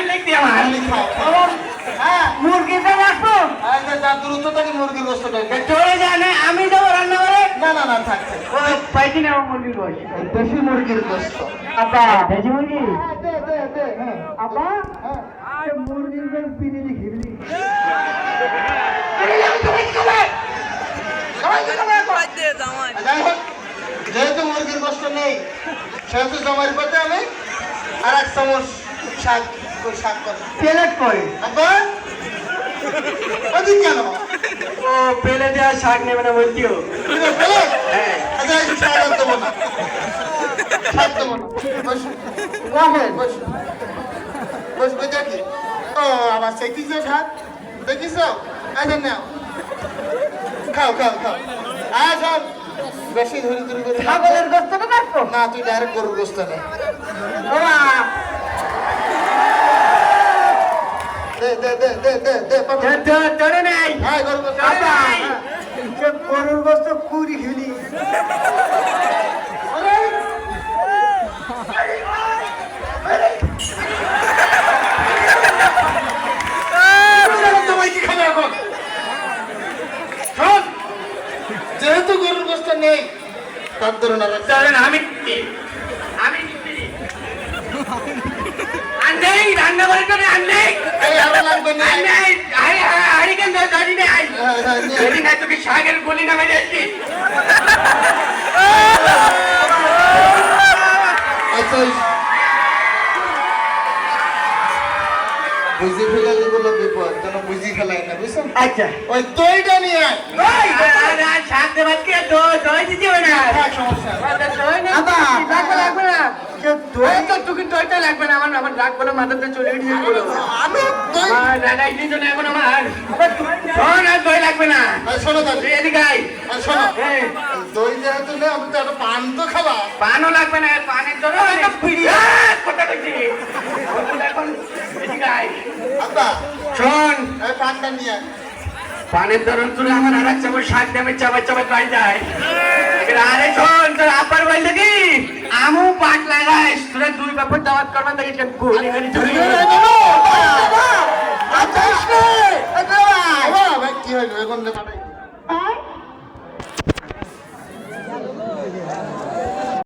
ভাই লিখতি আমার খালি খাও খাও। হ্যাঁ মুরগিটা রাখব এই যে যা দ্রুত থেকে মুরগির গোস্তটা এনে- চলে জানে আমি যাব রান্না করে না না না থাক থাক। ওই পাইছি না মুরগির গোশ দেশি মুরগির গোস্ত আপা দেশি মুরগি? হ্যাঁ, দে দে দে হ্যাঁ। আপা হ্যাঁ। মুরগির গোশ পিনে দি ঘিরলি যাই হোক যেহেতু মুরগির গোস্ত নেই সেহেতু জমার পথে আমি আর এক চামচ শাক শাক করি। প্লেট করে? কেন ও শাক নেবে না হ্যাঁ। আচ্ছা শাক না। বস। বসে। বস বসবে দেখি ও আবার শাক? দেখিস আচ্ছা নাও। খাও খাও খাও। আয় সব বেশি ধরে ছাগলের রাখব না তুই ডাইরেক্ট গরুর গোস্ত নে। দে দে দে দে দে দে ধরে নেই হ্যাঁ গরুর গোস্ত হ্যাঁ। যেহেতু গরুর গোস্ত নেই তার ধরুন আমি আমি আন্দেই রান্না করে তো আন্দেই এই আরও লাগবে না আন্দেই আই আই কেন দাদি নে হ্যাঁ, হ্যাঁ। যদি না তোকে শাকের গলি নামে যাচ্ছি। আচ্ছা বুঝি ফেলালে বলো বিপদ যেন বুঝি ফেলাই না বুঝছ? আচ্ছা। ওই দইটা নিয়ে আয়। শাক দই দই দিতে হবে না। সমস্যা নেই। দই না আবা, লাগবে লাগবে না দই তো লাগবে না আমার আমার রাগ বলে মাথাতে চলে আমি না এখন আমার শোন আর দই লাগবে না। শোনো এদিকে আয়। শোনো। এই, এই দই যেহেতু নেই আমি তো একটা পান তো খাবা। পানও লাগবে না পানের জন্য একটা ফিরি কথা কইছি এখন এদিকে আয়। আব্বা। শোন। এই পানটা নিয়ে পানের ধরন তুলে আমার আর এক চামচ শাক দেবে চাপা চাপা খাই যায় আরে শোন তোর আব্বার বলছে কি আমু পাট লাগাইস আসলে দুই বাপর দাওয়াত করবেন দেখেছেন আচ্ছা, আচ্ছা। কি এখন